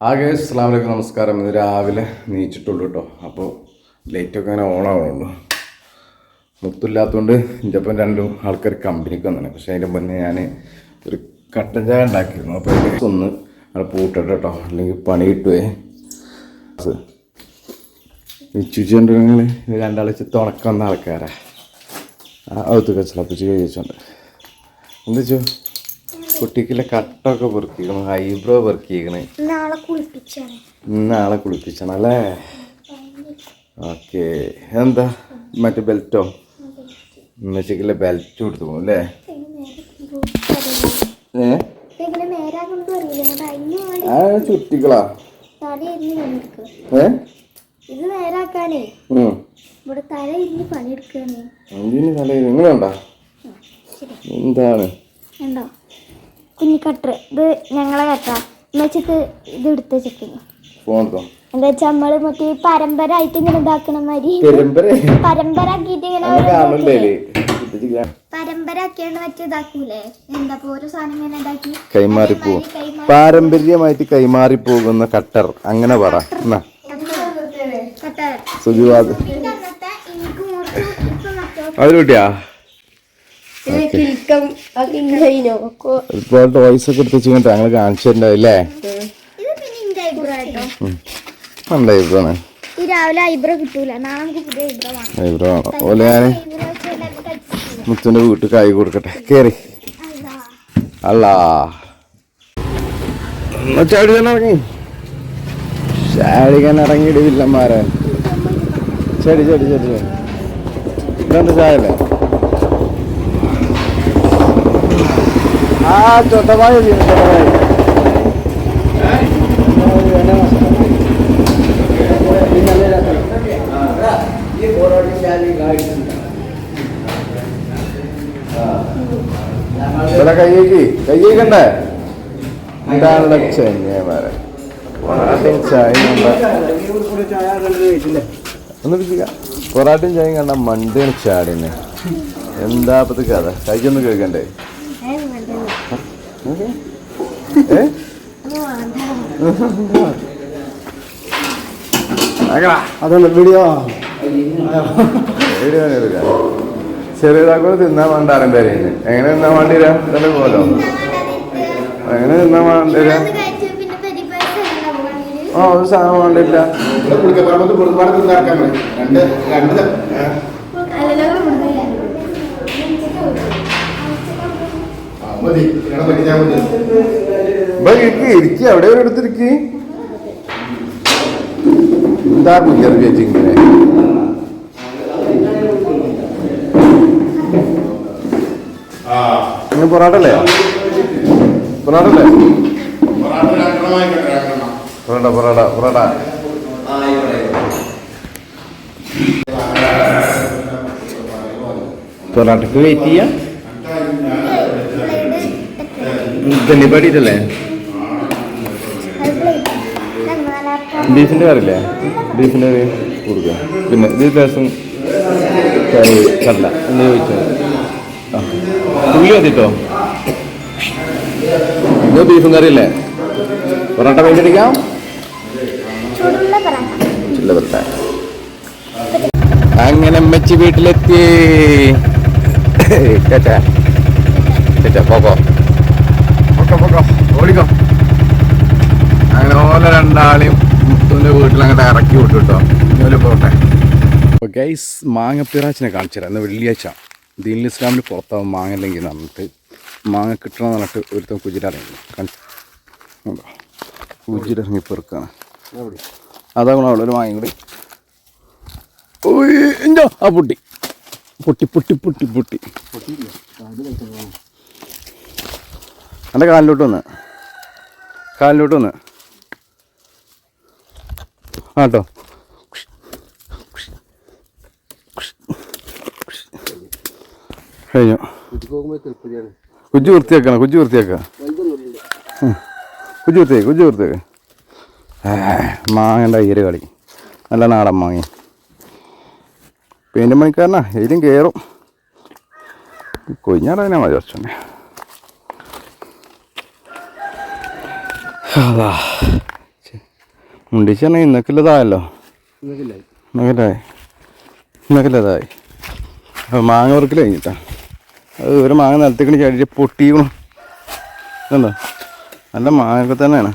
ആകെ അസ്സാം വലൈക്കും നമസ്കാരം. ഇന്ന് രാവിലെ നീച്ചിട്ടുള്ളൂ കേട്ടോ. അപ്പോൾ ലൈറ്റൊക്കെ അങ്ങനെ ഓൺ ആവുള്ളൂ മുത്തില്ലാത്തതുകൊണ്ട് എന്റെ ഒപ്പം രണ്ടും ആൾക്കാർ കമ്പനിക്ക് വന്നാണ് പക്ഷേ അതിന്റെ മുന്നേ ഞാൻ ഒരു കട്ടൻ ചായ ഉണ്ടാക്കിയിരുന്നു. അപ്പോൾ ഒന്ന് അവിടെ പൂട്ടട്ടെ കേട്ടോ. അല്ലെങ്കിൽ പണി കിട്ടുവേ ഇച്ചുണ്ടെങ്കിൽ രണ്ടാളെ തുണക്കം വന്ന ആൾക്കാരാ. അകത്ത് ചിലപ്പിച്ച് കഴിച്ചുണ്ട് എന്താ വെച്ചു? കുട്ടിക്കുള്ള കട്ടൊക്കെ പെറുക്കിക്കണം ഐബ്രോ പെറുക്കിക്കണ്. നാളെ കുളിപ്പിച്ചാണ്. അല്ലേ? ഓക്കെ. എന്താ? മറ്റേ ബെൽറ്റോ? ഉമ്മച്ചക്കുള്ള ബെൽറ്റ് കൊടുത്തു പോകും അല്ലേ? ഏ? ആ ചുറ്റിക്കളാ. ഏ? ഇത് നേരാക്കാനേ ഉം. ഇവിടെ തല ഇരിഞ്ഞ് പണിയെടുക്കുകയാണ് എന്തിന് തല നിങ്ങളുണ്ടാ? എന്താണ്? ഉണ്ടോ? കുഞ്ഞി കട്ടർ ഇത് ഞങ്ങളെ കട്ട. എന്നുവെച്ചിട്ട് ഇത് എടുത്ത് വെച്ചിട്ടുണ്ട് എന്താ വെച്ചാൽ നമ്മൾ മറ്റേ പരമ്പരായിട്ട് ഇങ്ങനെ ഇതാക്കണ മാതിരി പരമ്പര? പരമ്പരാക്കിയിട്ട് ഇങ്ങനെ പരമ്പര പരമ്പരാക്കിയാണ് മറ്റേ ഇതാക്കൂലേ? എന്താ ഓരോ സാധനം ഇങ്ങനെ ഇതാക്കി? പാരമ്പര്യമായിട്ട് കട്ടർ. അങ്ങനെ പറ. സുജുവാദ്. അവർ കുട്ടിയാ? ഇപ്പോൾ ടോയ്സ് ഒക്കെ എടുത്ത് വെച്ചിട്ട് ഞങ്ങൾ നല്ല രാവിലെ ഐബ്രോ കിട്ടൂല. ഐബ്രോ ഓലെ ഞാൻ വെച്ച് വീട്ടിൽ കൈ കൊടുക്കട്ടെ. കേറി. അല്ലാ ചാടിക്കാൻ ഇറങ്ങി. ചാടിക്കാൻ ഇറങ്ങിയിട്ട് വില്ലന്മാരെ. ചടി ചടി ചടി ചടി. ഇതെന്താ ചായല്ലേ? ആ ചൊട്ടമായ ചൊട്ടമായ ഇവിടെ കയ്യേക്ക് ചായയും ഒന്ന് കണ്ട മണ്ടിയാണ് ചാടിനെ. എന്താ ഇപ്പത്തെ കഥ? കഴിക്കൊന്നും കേൾക്കണ്ടേ? അതല്ല വീഡിയോ വീഡിയോ ചെറിയതാക്കൂടെ തിന്നാൻ വേണ്ട പേര്. എങ്ങനെ തിന്നാൻ വേണ്ടിരാ തന്നെ പോലോ? എങ്ങനെ തിന്നാൻ വേണ്ടിരാ ആ ഒരു സാധനം വേണ്ടില്ല. മതി. രണ്ട് രണ്ട് ത- ആ, ആ, മതി ഇങ്ങനെ പറ്റിച്ചാൽ മതി ഇപ്പൊ ഇരിക്ക് ഇരിക്ക്. അവിടെ ഒരു എടുത്തിരിക്ക് എന്താ കുഞ്ഞറി ചേച്ചി ഇങ്ങനെ? പൊറാട്ടല്ലേ? പൊറാട്ടല്ലേ? പൊറോട്ട പൊറോട്ട പൊറോട്ട. പൊറാട്ടക്ക് വെയിറ്റ് ചെയ്യാം. തെന്നിപ്പാടിയിട്ടല്ലേ ബീഫിന്റെ കറിയില്ലേ? ബീഫിന്റെ കറി കൊടുക്കുക പിന്നെ ഇത് ദിവസം കറി കടല എന്ന് ചോദിച്ചോ? ആ. ഉള്ളി മതിട്ടോ ഇത് ബീഫും കറിയല്ലേ? പൊറോട്ട വേണ്ടിയിരിക്കാം ചൂടുള്ള പറയണം അങ്ങനെ അമ്മച്ചി വീട്ടിലെത്തി. ചേച്ചാ ചേച്ചാ പോക്കോ പോക്കോ പോക്കോ ഓടിക്കോ. അങ്ങനെ ഓലെ രണ്ടാളെയും മുത്തുവിന്റെ വീട്ടിൽ അങ്ങോട്ട് ഇറക്കി വിട്ടു കേട്ടോ ഇന്നലെ പോട്ടെ. ഗൈസ് മാങ്ങ പിറാച്ചിനെ കാണിച്ചു തരാം ഇന്ന് വെള്ളിയാഴ്ച. ദീനിൽ ഇസ്ലാമിൽ പുറത്താവും മാങ്ങ അല്ലെങ്കിൽ നന്നിട്ട് മാങ്ങ കിട്ടണമെന്ന് പറഞ്ഞിട്ട് ഒരുത്തം കുജിലിറങ്ങി കാണിച്ചു. കുജിലിറങ്ങി പെറുക്കാണ്. അതാകണം അവിടെ ഒരു മാങ്ങ കൂടി. ഓ ആ പൊട്ടി. പൊട്ടി പൊട്ടി പൊട്ടി പൊട്ടി. എന്റെ കാലിലോട്ട് വന്ന്. കാലിലോട്ട് വന്ന്. ആ കഴിഞ്ഞു. കുജ്ജു വൃത്തിയാക്കണം കുജ്ജു വൃത്തിയാക്കുക കുജ്ജു വൃത്തിയാക്കുക കുജ്ജു വൃത്തിയാക്കുക മാങ്ങേണ്ട ഈര് കളി. നല്ല നാടൻ മാങ്ങി. പെയിന്റ് പണിക്കാരനാ എതിലും കയറും കൊഞ്ഞാടനെ മതി കുറച്ചന്നെ അതാ. മുണ്ടിച്ച് പറഞ്ഞാൽ ഇന്നക്കില്ലതായല്ലോ. ഇന്നക്കില്ലായി. ഇന്നക്കില്ലതായി. അപ്പോൾ മാങ്ങ വർക്കിൽ കഴിഞ്ഞിട്ടാ. അത് ഒരു മാങ്ങ നിലത്തേക്കിന് ചാടിച്ച് പൊട്ടിക്കണം. കണ്ടോ നല്ല മാങ്ങ തന്നെയാണ്.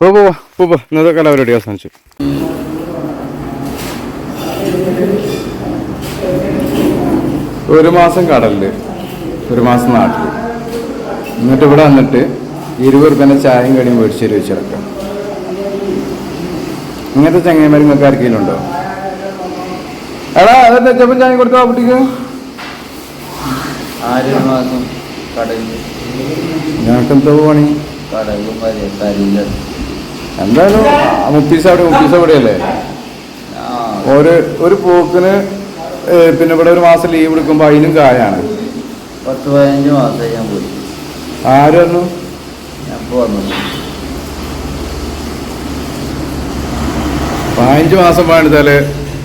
പോ പോ പോ, പോ. ഇന്നത്തെ കലാപരിപാടി അവസാനിച്ചു. ഒരു മാസം കടലിൽ ഒരു മാസം നാട്ടിൽ എന്നിട്ട് ഇവിടെ വന്നിട്ട് ഇരുപത് തന്നെ ചായയും കടിയും മേടിച്ച് തരും വെച്ചിറക്കാം. ഇങ്ങനത്തെ ചങ്ങന്മാർ നിങ്ങൾക്ക് ആർക്കെങ്കിലും ഉണ്ടോ എടാ അതെ തെച്ചപ്പം ചായ കൊടുത്തോ കുട്ടിക്ക്? പണി? കടലും കരിയില്ല എന്തായാലും ആ മുപ്പീസ് അവിടെ മുപ്പീസ് അവിടെയല്ലേ? ഒരു ഒരു പോക്കിന് പിന്നെ ഇവിടെ ഒരു മാസം ലീവ് എടുക്കുമ്പോൾ അതിനും കായാണ് പത്ത് പതിനഞ്ച് മാസം ഞാൻ പോയി. ആരൊന്നു ഇപ്പോൾ പതിനഞ്ച് മാസം പണിതാൽ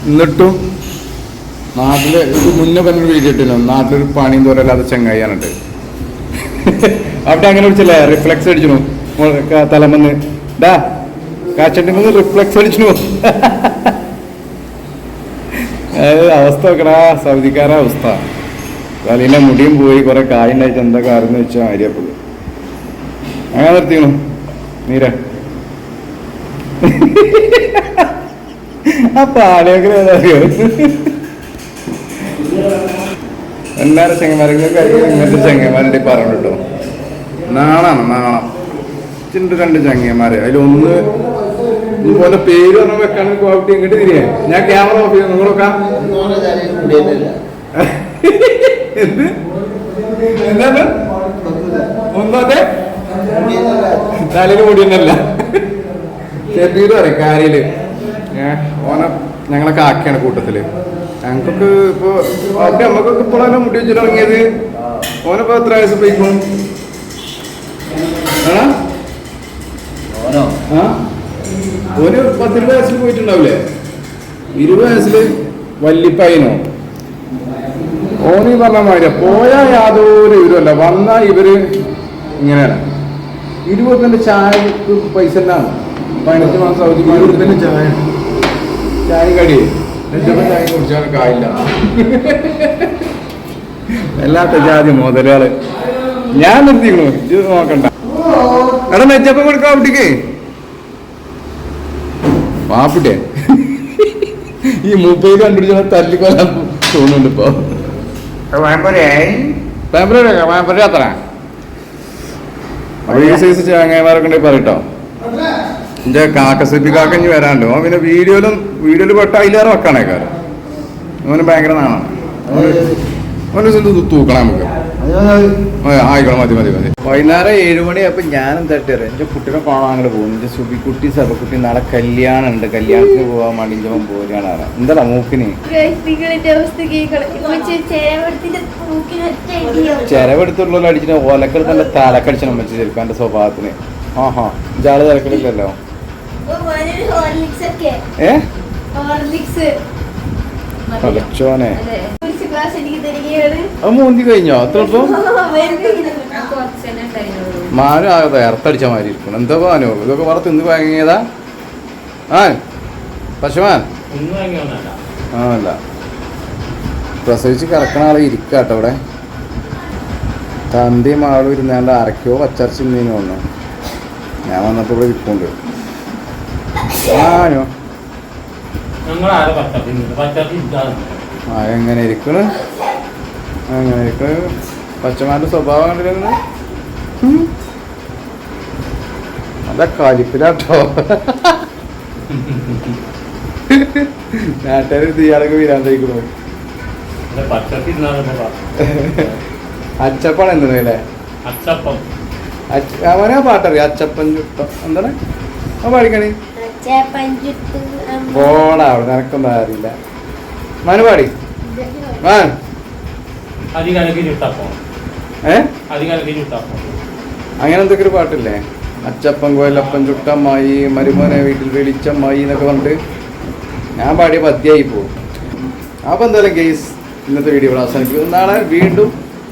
എന്നിട്ടും നാട്ടിൽ ഇത് മുന്നേ പറഞ്ഞൊരു വീഡിയോ ഇട്ടില്ല നാട്ടിലൊരു പണിയും തോരല്ലാതെ ചെങ്ങായിയാണിട്ട് അവിടെ അങ്ങനെ വിളിച്ചില്ല? റിഫ്ലക്സ് അടിച്ചു തലമെന്ന്. ഡാ കാച്ചണ്ടിന്ന് റിഫ്ലക്സ് അടിച്ചു അവസ്ഥ നോക്കടാ സൗദിക്കാര അവസ്ഥ. തലയിലെ മുടിയും പോയി കുറെ കായുണ്ടായിട്ട് എന്താ കാര്യം എന്ന് വെച്ചാൽ ആര്യപ്പത് അങ്ങനെ നിർത്തിക്കണു നീര. ആ പാലയൊക്കെ ഏതറിയോ എല്ലാരും ചെങ്ങന്മാരൊക്കെ ഇങ്ങനത്തെ ചെങ്ങന്മാരുടെ പറഞ്ഞു കേട്ടോ നാണാണ് നാണം. ചിണ്ട് രണ്ട് ചങ്ങന്മാര്. അതിലൊന്ന് ഇതുപോലെ പേര് പറഞ്ഞ വെക്കാണ് ക്വാളിറ്റി ഇങ്ങോട്ട് തിരികെ ഞാൻ ക്യാമറ ഓഫ് ചെയ്യാം നോക്കാം. എന്ത്? എന്താണ് ഒന്നാതെ തലയിൽ മുടിയൊന്നല്ല ചെറിയത് പറയും കാര്യയിൽ ഓന ഞങ്ങളെ കാക്കയാണ് കൂട്ടത്തിൽ. ഞങ്ങൾക്കൊക്കെ ഇപ്പൊ അവന്റെ അമ്മക്കൊക്കെ ഇപ്പോഴാണ് മുടി വെച്ചിട്ട് ഇറങ്ങിയത്? ഓനിപ്പോ എത്ര വയസ്സ് പോയിക്കും ഒരു പത്തിരുപത് വയസ്സിൽ പോയിട്ടുണ്ടാവില്ലേ? ഇരുപത് വയസ്സിൽ വല്ലിപ്പയ്യനോ ഓനീ പറഞ്ഞ മാതിരി പോയാൽ യാതൊരു ഇവരുമല്ല വന്നാൽ ഇവർ ഇങ്ങനെയാണ്. ഇരുപത്തിന്റെ ചായക്ക് പൈസ തന്നെയാണ് പതിനഞ്ച് മാസം സൗദി ഇരുപത്തിന്റെ ചായ ചായ കടി ചായ കുടിച്ചാൽ കായില്ല എല്ലാത്ത ജാതി മുതലുകൾ ഞാൻ നിർത്തിക്കണു ഇത് നോക്കണ്ട എടാ മെച്ചപ്പം കൊടുക്കാം കുട്ടിക്ക് പാപ്പിട്ടേ ഈ മൂപ്പയിൽ കണ്ടുപിടിച്ച തല്ലിക്കൊല്ലാൻ തോന്നുന്നുണ്ട് ഇപ്പൊ ഭയങ്കര ഭയങ്കര അത്ര അപ്പൊ ഈ സൈസ് ചാങ്ങന്മാരൊക്കെ ഉണ്ടെങ്കിൽ പറയട്ടോ. എന്റെ കാക്കസിപ്പി കാക്കഞ്ഞ് വരാണ്ട്. ഓൻ പിന്നെ വീഡിയോയിലും വീഡിയോയിൽ പെട്ട അതിലേറെ വെക്കാണേക്കാരം അവന് ഭയങ്കര നാണാണ്. അവന് ഓന് തൂക്കണം നമുക്ക്. ആയിക്കോളെ മതി മതി മതി. വൈകുന്നേരം ഏഴ് അപ്പൊ ഞാനും തട്ടിയറ് എന്റെ കുട്ടീനെ കാണാൻ അങ്ങനെ പോകുന്നു എന്റെ സുബിക്കുട്ടി സബക്കുട്ടി നാളെ കല്യാണം ഉണ്ട് കല്യാണത്തിന് പോകാൻ വേണ്ടി ഞാൻ പോരുകയാണ് എന്താ മൂക്കിന്? ചെലവെടുത്തുള്ള അടിച്ചിട്ട് ഓലക്കൽ തലക്കടിച്ചു വെച്ച് ചെറുപ്പം എന്റെ സ്വഭാവത്തിന്. ആഹാ ഹോർലിക്സ് ഒക്കെ. ഏ? ഹോർലിക്സ് അത് മൂന്തി കഴിഞ്ഞോ? അത്ര മാനും ആകെ ഇറത്തടിച്ച മാതിരി ഇരിക്കണം എന്താ മാനോ? ഇതൊക്കെ പറ തിന്ന് വാങ്ങിയതാ? ആ പശുമാൻ. ആ അല്ല. പ്രസവിച്ച് കിടക്കണ ആളെ ഇരിക്കാട്ടോ അവിടെ. തന്തി മാളും ഇരുന്നാണ്ട് അരക്കോ പച്ചരച്ച് ഇന്നേനും വന്നു ഞാൻ വന്നപ്പോൾ ഇവിടെ ഇരിപ്പുണ്ട് ആനോ എങ്ങനെ ഇരിക്കണ്? അങ്ങനെ ഇരിക്കണ്? പച്ചമാരുടെ സ്വഭാവം കണ്ടിരുന്നു അല്ല കലിപ്പിലാട്ടോ. നാട്ടുകാർ ഇയാളൊക്കെ വീരാൻ തയ്ക്കുന്നു പച്ചത്തി ഇന്നാണ് അച്ചപ്പാണ് എന്താണ് അല്ലേ അച്ചപ്പം. അച്ച- അവനാ പാട്ടറിയാം? അച്ചപ്പൻ ചുട്ട എന്താണ്? ആ പാടിക്കണേ. പോടാ അവിടെ നിനക്കൊന്നും അറിയില്ല. മനു പാടി മാൻ. അധികാരക്ക് ചുട്ടപ്പം ഏ? അധികാരക്ക് ചുട്ടപ്പം അങ്ങനെ എന്തൊക്കെ ഒരു പാട്ടില്ലേ? അച്ചപ്പൻ കോയലപ്പൻ ചുട്ടമ്മായി മരുമോനെ വീട്ടിൽ വെളിച്ചമ്മായി എന്നൊക്കെ പറഞ്ഞിട്ട് ഞാൻ പാടിയ പദ്യമായി പോകും. അപ്പോൾ എന്തായാലും കേസ് ഇന്നത്തെ വീഡിയോ ഇവിടെ അവസാനിക്കും നാളെ വീണ്ടും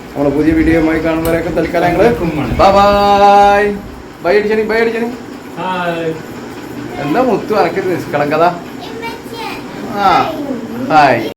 നമ്മളെ പുതിയ വീഡിയോയുമായി കാണുന്നവരൊക്കെ തൽക്കാലം ഞങ്ങൾ ബൈ ബൈ അടിച്ചണി ബൈ അടിച്ചണി ഹായ് എന്താ മുത്തു അനക്കരുത് നിഷ്കളം കഥ? ആ. 嗨。